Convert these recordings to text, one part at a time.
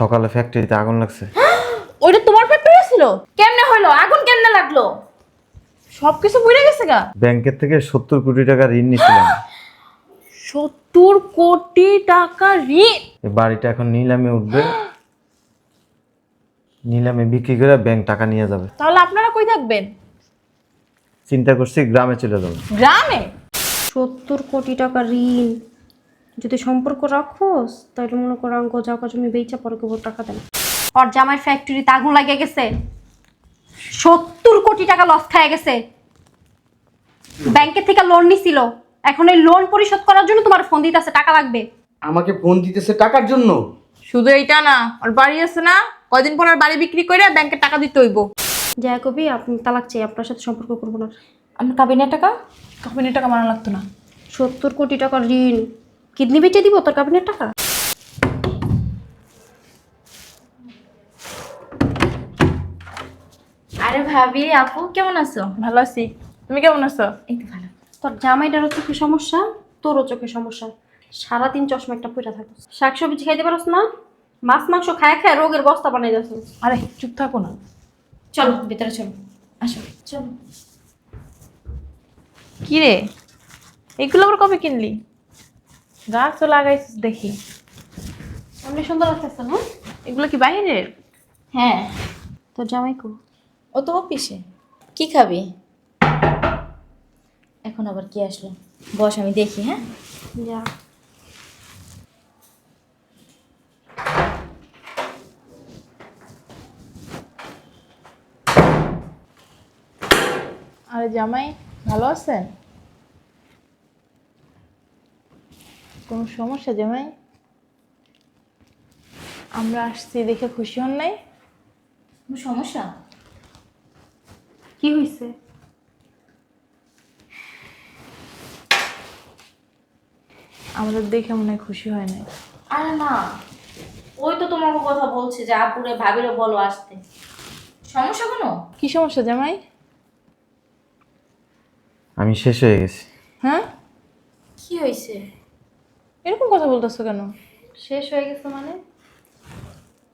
সকালে ফ্যাক্টরিতে আগুন লাগছে। ওইটা তোমার ফ্যাক্টরি ছিল? কেমনে হলো? আগুন কেমনে লাগল? সব কিছু পুড়ে গেছে গা। ব্যাংকের থেকে সত্তর কোটি টাকা ঋণ নিয়েছিলাম। সত্তর কোটি টাকা ঋণ? এই বাড়িটা এখন নিলামে উঠবে। নিলামে বিক্রি করে ব্যাংক টাকা নিয়ে যাবে। তাহলে আপনারা কই থাকবেন? চিন্তা করছি গ্রামে চলে যাব। গ্রামে? সত্তর কোটি টাকা ঋণ। যদি সম্পর্ক রাখোস তাহলে মনে করো অঙ্ক জায়গা জমি বেচা পরে কেবল টাকা দেন। আর জামাইয়ের ফ্যাক্টরিতে আগুন লাগিয়ে গেছে। সত্তর কোটি টাকা লস খায় গেছে। ব্যাংকের থেকে লোন নিছিল। এখন এই লোন পরিশোধ করার জন্য তোমার ফোন দিতে আছে টাকা লাগবে। আমাকে ফোন দিতেছে টাকার জন্য? শুধু এইটা না ওর বাড়ি আছে না কয়দিন পর আর বাড়ি বিক্রি করে ব্যাংকে টাকা দিতে হইব। যা কবি আপনি তালাক চাই আপনার সাথে সম্পর্ক করব না। আমি কাবিনের টাকা? কাবিনের টাকা মানা লাগতো না। সত্তর কোটি টাকা ঋণ। কিডনি বেচে দিব তোর কাবিনের টাকা? আরে ভাবি আপু কেমন আছো? ভালো আছি। তুমি কেমন আছো? এই তো ভালো। তোর জামাইটারও চোখে সমস্যা তোরও চোখে সমস্যা। সারাদিন চশমা একটা পইরা থাকো। শাকসবজি খাইতে পারস না? মাছ মাংস খায় খায় রোগের বস্তা বানাই যাচ্ছে আরে চুপ থাকো না। চলো ভিতরে চলো। আসো চলো। কি রে এগুলো আবার কবে কিনলি? গাছ তো লাগাইছিস দেখি। অনেক সুন্দর লাগতেছে না? এগুলো কি বাইরের? হ্যাঁ। তোর জামাই কো। ও তো অফিসে। কি খাবি? এখন আবার কি আসলো? বস আমি দেখি হ্যাঁ? যা। আরে জামাই ভালো আছেন? কোনো সমস্যা জামাই? আমরা আসছি দেখে খুশি হন নাই? কোনো সমস্যা? কি হয়েছে আমাদের দেখে মনে হয় খুশি হয় নাই। আরে না ওই তো তোমার কথা বলছে যে আপুরে ভাবিরে বলো আসতে। সমস্যা কোনো? কি সমস্যা জামাই? আমি শেষ হয়ে গেছি। হ্যাঁ? কি হয়েছে এরকম কথা বলতেছো কেন? শেষ হয়ে গেছে মানে?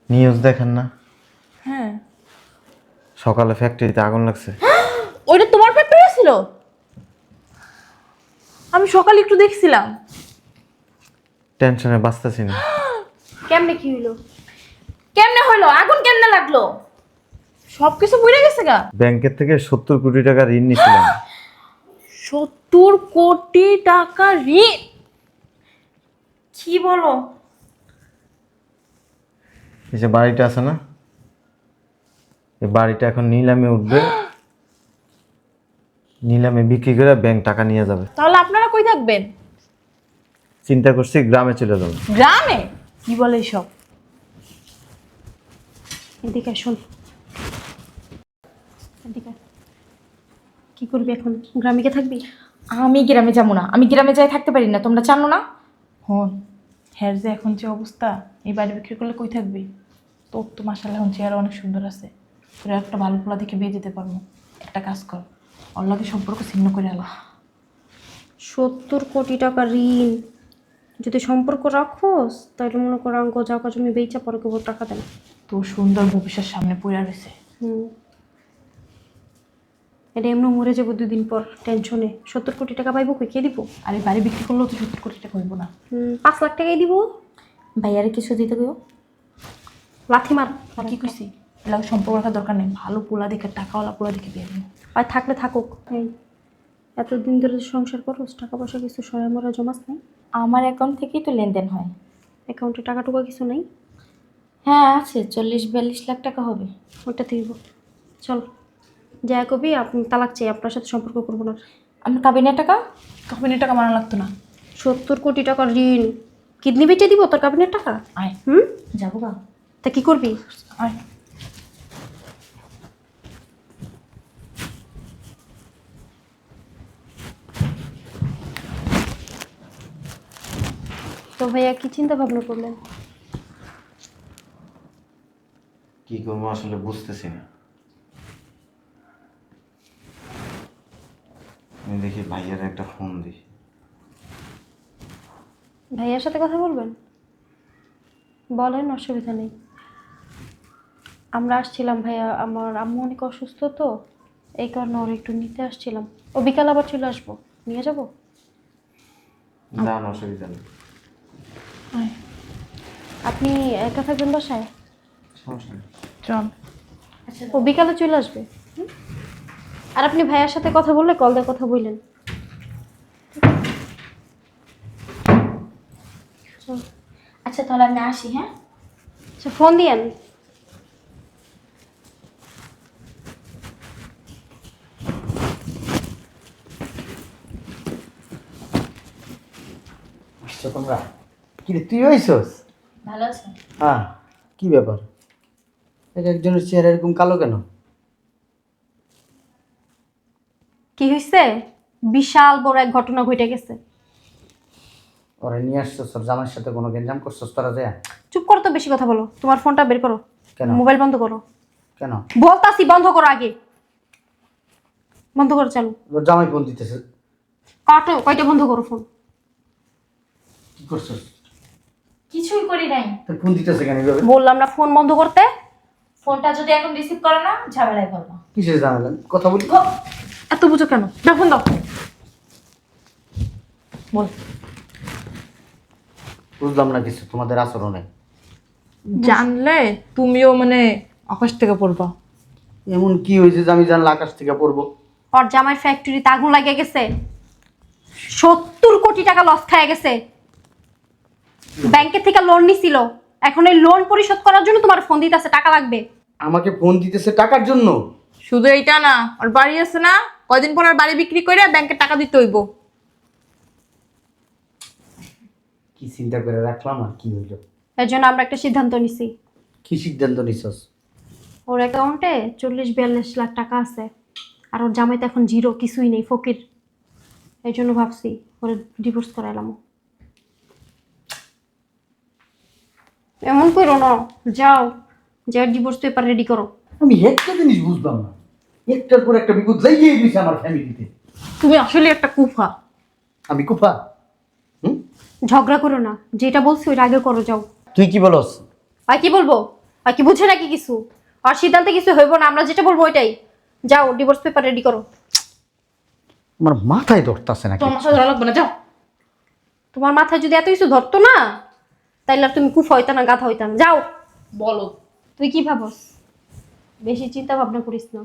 নিউজ দেখেন না। হ্যাঁ। সকালে ফ্যাক্টরিতে আগুন লাগছে। ওইটা তোমার ফ্যাক্টরি ছিল? আমি সকালে একটু দেখছিলাম। টেনশনে বাঁচতেছি না। কেমনে কি হইল? কেমনে হলো আগুন কেমনে লাগল? সব কিছু পুড়ে গেছে গা। ব্যাংকের থেকে সত্তর কোটি টাকা ঋণ নিয়েছিলাম। সত্তর কোটি টাকা ঋণ? কি বলো? এই যে বাড়িটা আছে না? এই বাড়িটা এখন নিলামে উঠবে। নিলামে বিক্রি করে ব্যাংক টাকা নিয়ে যাবে। তাহলে আপনারা কই থাকবেন? চিন্তা করছি গ্রামে চলে যাব। গ্রামে? কি বলে সব এদিকে শোন এদিকে কি করবি এখন? গ্রামে গিয়ে থাকবি? আমি গ্রামে যাব না। আমি গ্রামে যাই থাকতে পারি না। তোমরা জানো না? হন হ্যার যে এখন যে অবস্থা এই বাড়ি বিক্রি করলে কই থাকবি? তোর তো মাসাল্লাহ এখন চেহারা অনেক সুন্দর আছে। তোর একটা ভালো পোলা দেখে বিয়ে দিতে পারব। একটা কাজ কর অল্লাকে সম্পর্ক ছিন্ন করে আলা। সত্তর কোটি টাকা ঋণ। যদি সম্পর্ক রাখোস তাহলে মনে করো অঙ্ক জায়গা জমি বেচা পরে কেবল টাকা দেন তোর সুন্দর ভবিষ্যৎ সামনে পড়ে রয়েছে হুম। এটা এমনি মরে যাব দুদিন পর টেনশনে সত্তর কোটি টাকা পাইবো কই কে দিব? আর এই বাড়ি বিক্রি করলেও তো সত্তর কোটি টাকা হইব না। পাঁচ লাখ টাকাই দিব। ভাইয়ারে কিছু দিতে গো লাথি মার। আর কি কইছি? এলাকা সম্পর্ক রাখার দরকার নেই। ভালো পোলা দেখে টাকাওয়ালা পোলা দেখে দিবো। আর থাকলে থাকুক। এই এতদিন ধরে সংসার করোস টাকা পয়সা কিছু সয় মরা জমাস নেই? আমার অ্যাকাউন্ট থেকেই তো লেনদেন হয়। অ্যাকাউন্টে টাকা টুকা কিছু নেই? হ্যাঁ আছে। চল্লিশ বিয়াল্লিশ লাখ টাকা হবে। ওইটা দিব। চল। যা কবি আপনি তালাক চাই আপনার সাথে সম্পর্ক করব না। আমার কাবিনের টাকা? কাবিনের টাকা মানা লাগতো না। সত্তর কোটি টাকা ঋণ। কিডনি বেচে দিব তোর কাবিনের টাকা? আয়। হুম? যাব গা। তা কি করবি? আয়। তো ভাইয়া কি চিন্তা ভাবনা করলেন? কি করব আসলে বুঝতেছি না। আমি দেখি ভাইয়ার একটা ফোন দিই ভাইয়ার সাথে কথা বলবেন? বলেন অসুবিধা নেই। আমরা আসছিলাম ভাইয়া আমার আম্মু অনেক অসুস্থ তো এই কারণে ওর একটু নিতে আসছিলাম। ও বিকাল আবার চলে আসব। নিয়ে যাব? যান অসুবিধা নেই। আপনি একা থাকবেন বাসায়? সমস্যা নেই। চল। আচ্ছা ও বিকালে চলে আসবে? হুম? আর আপনি ভাইয়ার সাথে কথা বললে কল দিয়ে কথা বললেন। আচ্ছা তাহলে আমি আসি হ্যাঁ? আচ্ছা ফোন দিয়েন। আসছো তোমরা? কি রে তুই হইছস? ভালো আছো। হ্যাঁ কি ব্যাপার? এক একজনের চেহারা এরকম কালো কেন? কি হয়েছে বিশাল বড় এক ঘটনা ঘটে গেছে। ওরা নিয়ে আসছস তোর জামাইয়ের সাথে কোনো গেঞ্জাম করছস তোরা যায় চুপ করো তো বেশি কথা বলো তোমার ফোনটা বের করো। কেন? মোবাইল বন্ধ করো। কেন? বলতাছি বন্ধ করো আগে। বন্ধ করো চালু। তোর জামাই ফোন দিতেছে। কাটো কয়টা বন্ধ করো ফোন? কি করছস? কিছুই করি নাই। তোর ফোন দিতেছে কেন এইভাবে? বললাম না ফোন বন্ধ করতে। ফোনটা যদি এখন রিসিভ করো না ঝামেলায় করব কিসের জানালেন কথা বলি। এত বুঝো কেন? দাও ফোন দাও। বল। বুঝলাম না কিছু তোমাদের আচরণে। জানলে তুমিও মানে আকাশ থেকে পড়বা। এমন কি হয়েছে যে আমি জানলে আকাশ থেকে পড়ব? ওর জামাই ফ্যাক্টরিতে আগুন লাগে গেছে। সত্তর কোটি টাকা লস খায় গেছে। ব্যাংকের থেকে লোন নিছিল। এখন এই লোন পরিশোধ করার জন্য তোমার ফোন দিতেছে টাকা লাগবে। আমাকে ফোন দিতেছে টাকার জন্য? শুধু এইটা না ওর বাড়ি আছে না? কয়দিন পর আর বাড়ি বিক্রি করে ব্যাংকে টাকা দিতে হইব? কি চিন্তা করে রাখলাম আর কি হইল? এর জন্য আমরা একটা সিদ্ধান্ত নিছি। কি সিদ্ধান্ত নিছস? ওর অ্যাকাউন্টে চল্লিশ বিয়াল্লিশ লাখ টাকা আছে আর ওর জামাইতে এখন জিরো কিছুই নেই ফকির। এই জন্য ভাবছি ওর ডিভোর্স করাইলাম এমন করো না যাও যা ডিভোর্স পেপার রেডি করো। আমি একটা জিনিস বুঝলাম না। একটার পর একটা বিপদ লেগেই দিয়েছে আমার ফ্যামিলিতে। তুমি আসলে একটা কুফা। আমি কুফা? হুম? ঝগড়া করো না। যেটা বলছি ওইটা আগে করো যাও। তুই কি বলস? আর কি বলব? আর কি বুঝে নাকি কিছু? আর সিদ্ধান্তে কিছু হইব না আমরা যেটা বলব ওইটাই। যাও ডিভোর্স পেপার রেডি করো। আমার মাথায় ধরতাছে নাকি? তোমার সাথে লাগবে না যাও। তোমার মাথায় যদি এত কিছু ধরতো না তাইলে আর তুমি কুফ হইতা না গাথা হইতা না। যাও। বলো তুই কি ভাবস? বেশি চিন্তা ভাবনা করিস না।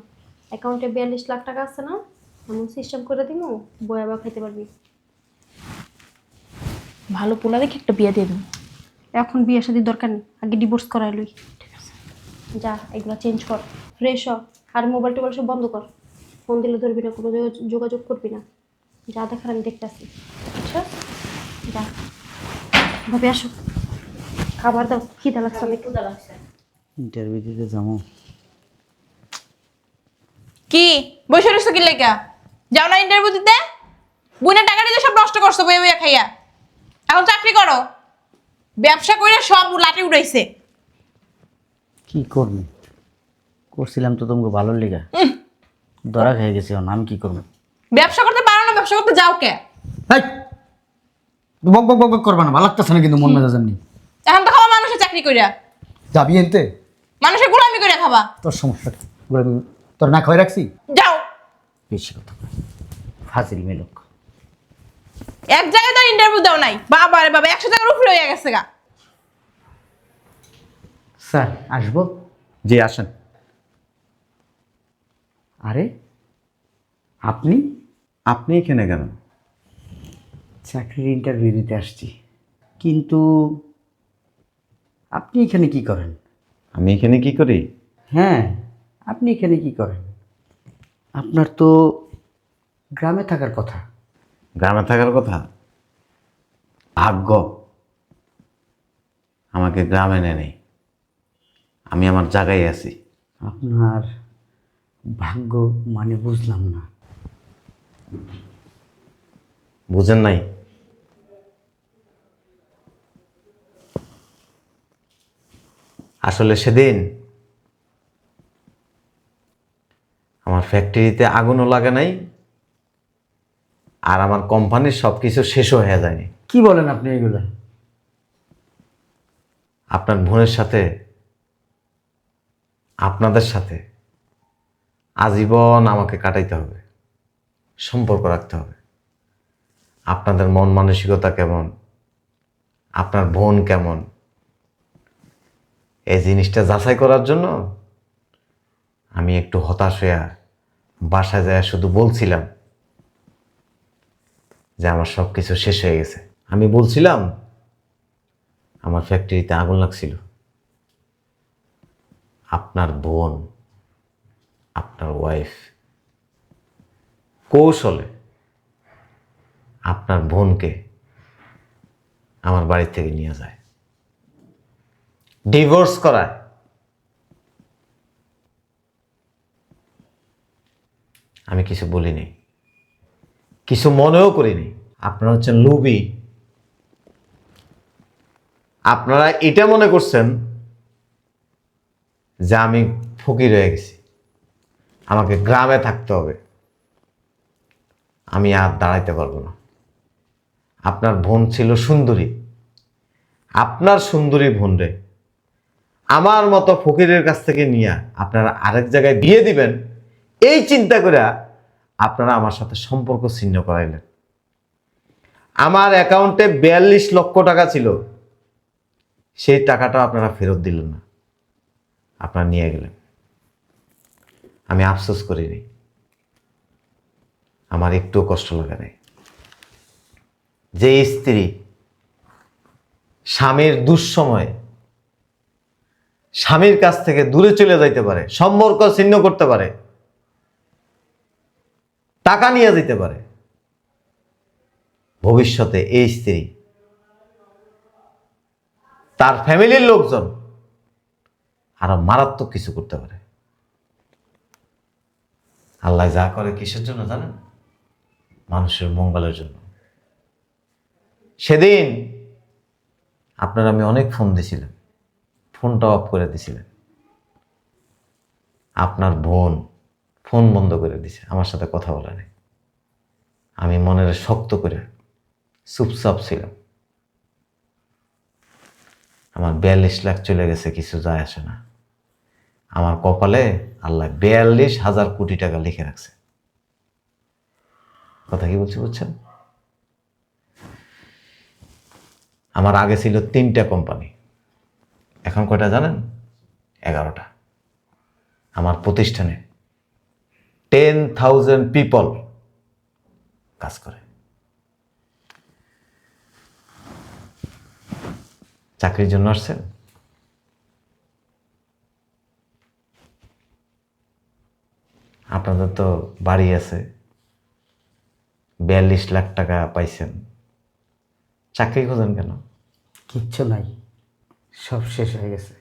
অ্যাকাউন্টে বিয়াল্লিশ লাখ টাকা আছে না এমন সিস্টেম করে দিব বয়া বা খাইতে পারবি। ভালো পোলা দেখে একটা বিয়ে দিয়ে দিন। এখন বিয়ে শাদির দরকার নেই আগে ডিভোর্স করাই লই। যা এগুলো চেঞ্জ কর। ফ্রেশ হ আর মোবাইল টোবাইল সব বন্ধ কর। ফোন দিলে ধরবি না কোনো যোগাযোগ করবি না। যা দেখার আমি দেখতে আসি আচ্ছা যা। ভাবে আসো। খাবার দাও খিদা লাগছে অনেক। লাগছে ইন্টারভিউ দিতে যাব। কি? বসে রয়েছো কি লেগা? যাও না ইন্টারভিউ দিতে? বুনের টাকা দিয়ে সব নষ্ট করছ বইয়া বইয়া খাইয়া। এখন চাকরি করো। ব্যবসা করে সব লাটে উড়াইছে। কি করবি? করছিলাম তো তোমাকে ভালো লেগা। ধরা খেয়ে গেছি আমি কি করব? ব্যবসা করতে পারো না ব্যবসা করতে যাও কে? হেই! বক বক বক বক করবা না ভালো লাগতেছে না কিন্তু মন মেজাজ এমনি এখন তো খাওয়া মানুষের চাকরি কইরা। যাবি এনতে? মানুষের গোলামি করে খাবা। তোর সমস্যা দিবি। তোর না খাওয়াই রাখছি? যাও। বেশি কথা। ফাজিল মেলোক এক জায়গায় তো ইন্টারভিউ দাও নাই। বাবা রে বাবা একশো টাকার উপরে হয়ে গেছে গা। স্যার আসব? জি আসেন। আরে আপনি? আপনি এখানে কেন? চাকরির ইন্টারভিউ দিতে আসছি। কিন্তু আপনি এখানে কি করেন? আমি এখানে কি করি? হ্যাঁ। আপনি এখানে কি করেন? আপনার তো গ্রামে থাকার কথা। গ্রামে থাকার কথা? ভাগ্য। আমাকে গ্রামে নেই। আমি আমার জায়গায় আছি। আপনার ভাগ্য মানে বুঝলাম না। বুঝেন নাই? আসলে সেদিন আমার ফ্যাক্টরিতে আগুনও লাগে নাই আর আমার কোম্পানির সব কিছু শেষও হয়ে যায়নি। কি বলেন আপনি এগুলো? আপনার বোনের সাথে আপনাদের সাথে আজীবন আমাকে কাটাইতে হবে সম্পর্ক রাখতে হবে। আপনাদের মন মানসিকতা কেমন? আপনার বোন কেমন? এই জিনিসটা যাচাই করার জন্য আমি একটু হতাশ হইয়া বাসায় যায়, শুধু বলছিলাম যে আমার সব কিছু শেষ হয়ে গেছে। আমি বলছিলাম, আমার ফ্যাক্টরিতে আগুন লাগছিল। আপনার বোন, আপনার ওয়াইফ কৌশলে আপনার বোনকে আমার বাড়ি থেকে নিয়ে যায়। ডিভোর্স করায়। আমি কিছু বলিনি। কিছু মনেও করিনি। আপনারা হচ্ছেন লুবি আপনারা এটা মনে করছেন যে আমি ফকির হয়ে গেছি। আমাকে গ্রামে থাকতে হবে। আমি আর দাঁড়াইতে পারব না। আপনার বোন ছিল সুন্দরী। আপনার সুন্দরী বোন রে। আমার মতো ফকিরের কাছ থেকে নিয়ে আপনারা আরেক জায়গায় বিয়ে দিবেন। এই চিন্তা করে আপনারা আমার সাথে সম্পর্ক ছিন্ন করাইলেন। আমার অ্যাকাউন্টে বিয়াল্লিশ লক্ষ টাকা ছিল। সেই টাকাটা আপনারা ফেরত দিলেন না। আপনারা নিয়ে গেলেন। আমি আফসোস করিনি আমার একটুও কষ্ট লাগে নাই। যে স্ত্রী স্বামীর দুঃসময়ে স্বামীর কাছ থেকে দূরে চলে যাইতে পারে, সম্পর্ক ছিন্ন করতে পারে টাকা নিয়ে যেতে পারে। ভবিষ্যতে এই স্ত্রী, তার ফ্যামিলির লোকজন আরও মারাত্মক কিছু করতে পারে। আল্লাহ যা করে কিসের জন্য জানেন? মানুষের মঙ্গলের জন্য। সেদিন আপনার আমি অনেক ফোন দিছিলাম। ফোনটা অফ করে দিছিলেন। আপনার বোন ফোন বন্ধ করে দিছে, আমার সাথে কথা বলে নেই। আমি মনের শক্ত করে চুপচাপ ছিলাম। আমার বিয়াল্লিশ লাখ চলে গেছে, কিছু যায় আসে না। আমার কপালে আল্লাহ বিয়াল্লিশ হাজার কোটি টাকা লিখে রাখছে। কথা কি বলছি, বুঝছেন? আমার আগে ছিল তিনটা কোম্পানি। এখন কয়টা জানেন? এগারোটা। আমার প্রতিষ্ঠানে টেন থাউজেন্ড পিপল কাজ করে। চাকরির জন্য আসছেন? আপনাদের তো বাড়ি আছে। বিয়াল্লিশ লাখ টাকা পাইছেন। চাকরি খোঁজেন কেন? কিচ্ছু নাই। সব শেষ হয়ে গেছে।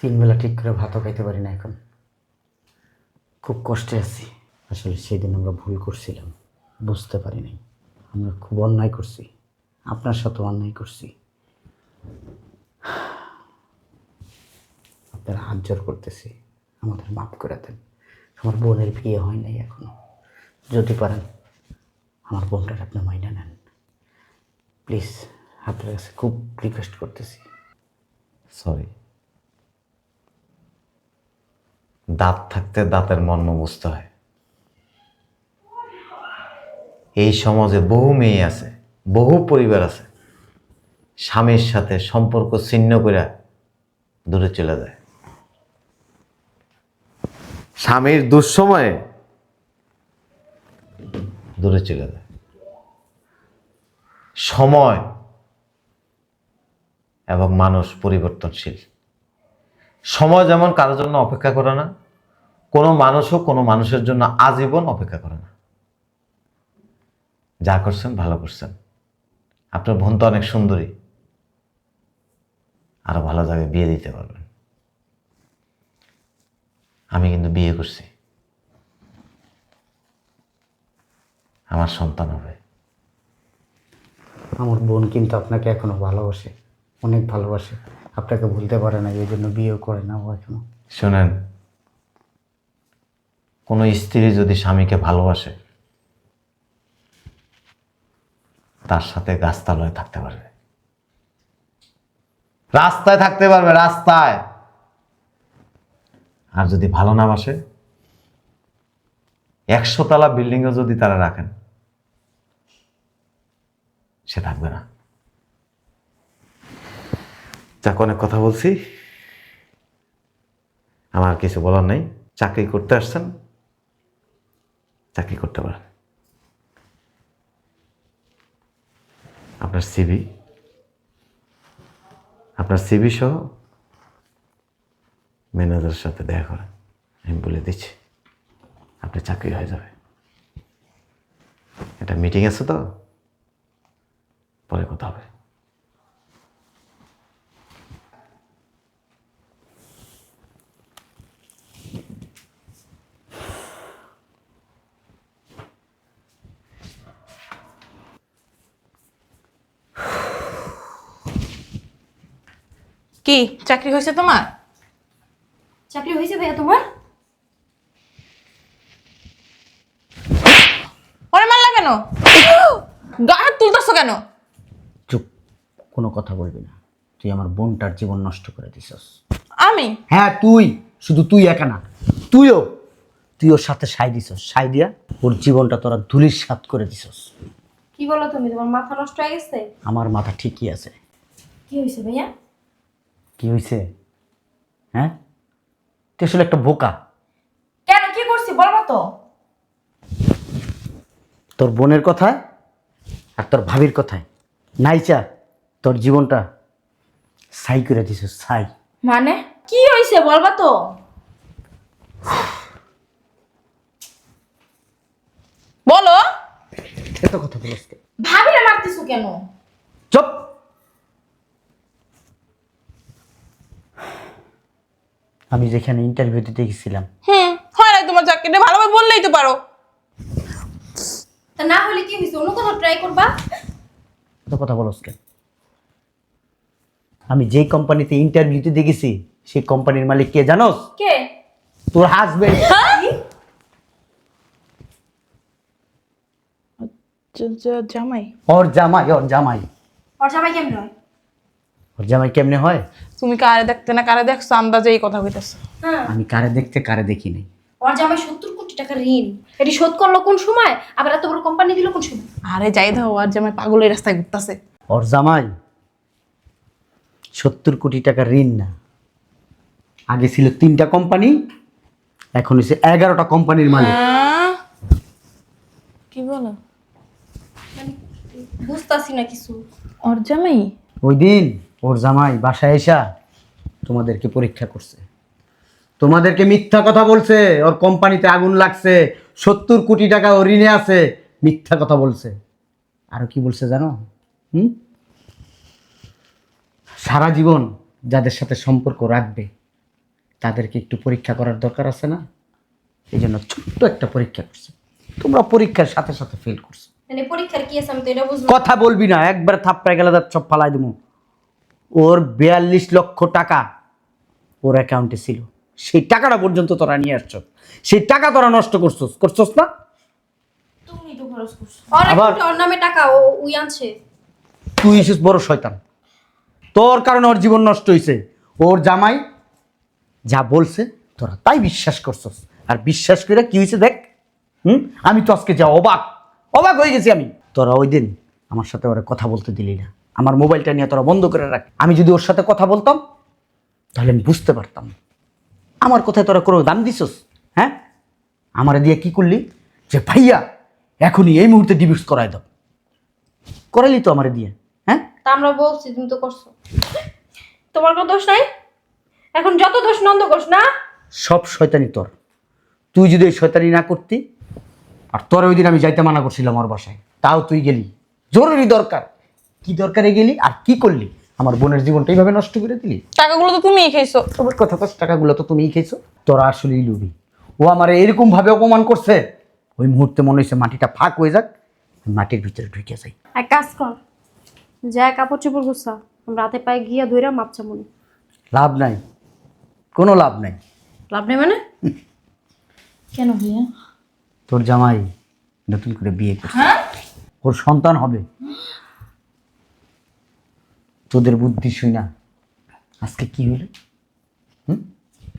তিন বেলা ঠিক করে ভাতও খাইতে পারি না এখন। খুব কষ্টে আছি। আসলে সেদিন আমরা ভুল করছিলাম। বুঝতে পারি নাই আমরা খুব অন্যায় করছি। আপনার সাথে অন্যায় করছি। আপনার হাত জোর করতেছি। আমাদের মাফ করে দেন। আমার বোনের বিয়ে হয় নাই এখনও। যদি পারেন, আমার বোনটার আপনি মাইনা নেন। প্লিজ, আপনার কাছে খুব রিকোয়েস্ট করতেছি। সরি দাঁত থাকতে দাঁতের মর্ম বুঝতে হয়। এই সমাজে বহু মেয়ে আছে, বহু পরিবার আছে। স্বামীর সাথে সম্পর্ক ছিন্ন করে দূরে চলে যায়। স্বামীর দুঃসময়ে দূরে চলে যায়। সময় এবং মানুষ পরিবর্তনশীল। সময় যেমন কারোর জন্য অপেক্ষা করে না কোনো মানুষও কোনো মানুষের জন্য আজীবন অপেক্ষা করে না। যা করছেন ভালো করছেন। আপনার বোন তো অনেক সুন্দরী। আরও ভালো জায়গায় বিয়ে দিতে পারবেন। আমি কিন্তু বিয়ে করছি। আমার সন্তান হবে। আমার বোন কিন্তু আপনাকে এখনও ভালোবাসে অনেক ভালোবাসে। আপনাকে ভুলতে পারে না এই জন্য বিয়েও করে না ও এখনও। শোনেন কোনো স্ত্রী যদি স্বামীকে ভালোবাসে, তার সাথে গাছতলায় থাকতে পারবে। রাস্তায় থাকতে পারবে, রাস্তায়। আর যদি ভালো না বাসে, একশো তলা বিল্ডিংও যদি তারা রাখেন, সে থাকবে না। যাক, অনেক কথা বলছি। আমার কিছু বলার নেই। চাকরি করতে আসছেন। চাকরি করতে পারেন। আপনার সিবি আপনার সিবি সহ ম্যানেজারের সাথে দেখা করেন। আমি বলে দিচ্ছি, আপনি চাকরি হয়ে যাবে। এটা মিটিং আছে তো? পরে কথা হবে। কি চাকরি হয়েছে তোমার? চাকরি হয়েছে ভাইয়া তোমার? ওরে মারলা কেন? গা হাত তুলতেছো কেন? চুপ কোনো কথা বলবি না। তুই আমার বোনটার জীবন নষ্ট করে দিছস। আমি? হ্যাঁ তুই শুধু তুই একা না তুইও। তুই ওর সাথে সাই দিছস সাই দিয়া ওর জীবনটা তোরা ধুলির সাত করে দিছস। কি বলো তুমি তোমার মাথা নষ্ট হয়ে গেছে? আমার মাথা ঠিকই আছে। কি হয়েছে ভাইয়া? কি হয়েছে হ্যাঁ? তুই আসলে একটা বোকা। কেন? কি করছি? বলব তো। তোর বোনের কথায় আর তোর ভাবির কথায়। নাইচা তোর জীবনটা সাই করে দিছস সাই মানে? কি হয়েছে বলবা তো। বলো। এত কথা বলিস? ভাবিরে মারতেছো কেন? চুপ। আমি যেখানে ইন্টারভিউ দিতে গেছিলাম। হুম হয় না তোমার চাকরিটা ভালোভাবে বললেই তো পারো। তা না হলে কি হয়েছে? অন্য কোথাও ট্রাই করবা? এত কথা বলস কেন আমি যেই কোম্পানিতে ইন্টারভিউ দিতে গেছি সেই কোম্পানির মালিক কে জানোস? কে? তোর হাজবেন্ড জামাই। ওর জামাই ওর জামাই। ওর জামাই কেমন হয়? জামাই কেমনে হয়? তুমি কারে দেখতে না কারে দেখছ? আন্দাজে এই কথা কইতেছো। হ্যাঁ। আমি কারে দেখতে কারে দেখি নাই। ওর জামাই সত্তর কোটি টাকা ঋণ এটি শোধ করল কোন সময়? আবার এত বড় কোম্পানি দিল কোন সময়? আরে যাই দাও আর জামাই পাগলের রাস্তায় ঘুরতাছে। ওর জামাই সত্তর কোটি টাকা ঋণ না। আগে ছিল তিনটা কোম্পানি এখন হচ্ছে এগারোটা কোম্পানির মালিক। আহ, কি বলো? বুঝতাছি না কিছু। ওর জামাই? ওই দিন ওর জামাই বাসায় এসা তোমাদেরকে পরীক্ষা করছে। তোমাদেরকে মিথ্যা কথা বলছে ওর কোম্পানিতে আগুন লাগছে সত্তর কোটি টাকা ও ঋণে আছে মিথ্যা কথা বলছে। আরও কি বলছে জানো? হুম? সারা জীবন যাদের সাথে সম্পর্ক রাখবে তাদেরকে একটু পরীক্ষা করার দরকার আছে না? এই জন্য ছোট্ট একটা পরীক্ষা করছে। তোমরা পরীক্ষার সাথে সাথে ফেল করছ। মানে কথা বলবি না একবার থাপ্পায় গেলে সব ফালাই দেবো ওর বিয়াল্লিশ লক্ষ টাকা ওর অ্যাকাউন্টে ছিল। সেই টাকাটা পর্যন্ত তোরা নিয়ে আসছ। সেই টাকা তোরা নষ্ট করছস। করছস না? আবার- ওর নামে টাকা ও উই আনছে। তুই এসেছিস বড় শয়তান। তোর কারণে ওর জীবন নষ্ট হয়েছে ওর জামাই যা বলছে তোরা তাই বিশ্বাস করছস। আর বিশ্বাস করে কি হয়েছে দেখ হুম? আমি তো আজকে যা অবাক। অবাক হয়ে গেছি আমি। তোরা ওই দিন আমার সাথে ওরা কথা বলতে দিলি না। আমার মোবাইলটা নিয়ে তোরা বন্ধ করে রাখ। আমি যদি ওর সাথে কথা বলতাম তাহলে আমি বুঝতে পারতাম। আমার কথায় তোরা কোনো দাম দিছস? হ্যাঁ? আমারে দিয়ে কি করলি? যে ভাইয়া এখনই এই মুহূর্তে ডিভিউস করাই দাও। করাইলি তো আমারে দিয়ে হ্যাঁ? তা আমরা বলছি তুমি তো করছ। তোমার কোনো দোষ নাই? এখন যত দোষ নন্দ ঘোষ না? সব শয়তানি তোর। তুই যদি এই শয়তানি না করতি আর তোর ওই দিন আমি যাইতে মানা করছিলাম আমার বাসায় তাও তুই গেলি। জরুরি দরকার। কি দরকারে গেলি আর কি করলি? আমার বোনের জীবনটা এইভাবে নষ্ট করে দিলি? টাকাগুলো তো তুমিই খেয়েছো। তোমার কথা তো টাকাগুলো তো তুমিই খেয়েছো। তোরা আসলেই লুবি ও আমার এরকম ভাবে অপমান করছে। ওই মুহূর্তে মনে হয়েছে মাটিটা ফাঁক হয়ে যাক মাটির ভিতরে ঢুকে যাই। এক কাজ কর যা কাপড় চোপড় গুছা আমরা রাতে পায়ে গিয়া ধইরা মাপছা মনে লাভ নাই। কোনো লাভ নাই। লাভ নেই মানে? কেন ভাইয়া? তোর জামাই নতুন করে বিয়ে করছে। ওর সন্তান হবে। তোদের বুদ্ধি শুই না। আজকে কি হলো? হুম?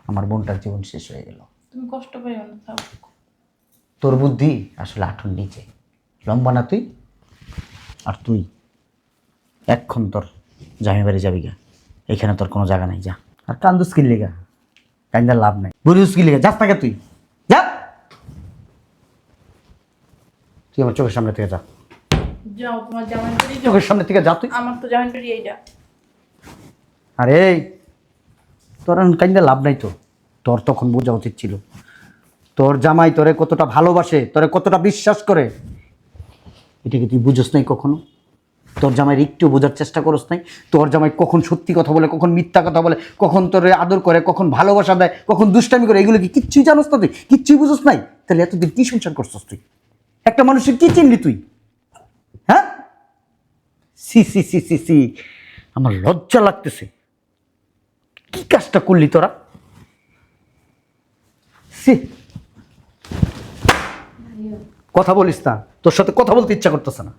আমার বোনটার জীবন শেষ হয়ে গেল। তুমি কষ্ট পেও না থাক। তোর বুদ্ধি আসলে আঠুর নিচে। লম্বা না তুই? আর তুই? এক্ষণ তোর জামি বাড়ি যাবি গা। এখানে তোর কোনো জায়গা নাই যা। আর কান্দুস কিনলি গা কান্দার লাভ নাই। বুড়িউস কিনলি গা যাস না তুই? যা! তুই আমার চোখের সামনে থেকে যা। যাও তোমার জামাই বাড়ি যাও। চোখের সামনে থেকে যা তুই। আমার তো জামাই বাড়ি এইটা। আরে তোর এখন কাইন্দা লাভ নাই তো। তোর তখন বোঝা উচিত ছিল। তোর জামাই তোরে কতটা ভালোবাসে তোরে কতটা বিশ্বাস করে। এটাকে তুই বুঝোস নাই কখনো? তোর জামাইয়ের একটু বোঝার চেষ্টা করস নাই? তোর জামাই কখন সত্যি কথা বলে কখন মিথ্যা কথা বলে কখন তোরে আদর করে কখন ভালোবাসা দেয় কখন দুষ্টামি করে এগুলো কি কিচ্ছুই জানোস না তুই? কিচ্ছুই বুঝোস নাই? তাহলে এতদিন কি সংসার করছস তুই? একটা মানুষের কি চিনলি তুই? সি সি সি সি সি। আমার লজ্জা লাগতেছে। কি কাজটা করলি তোরা? সি। কথা বলিস না। তোর সাথে কথা বলতে ইচ্ছা করতেছে না।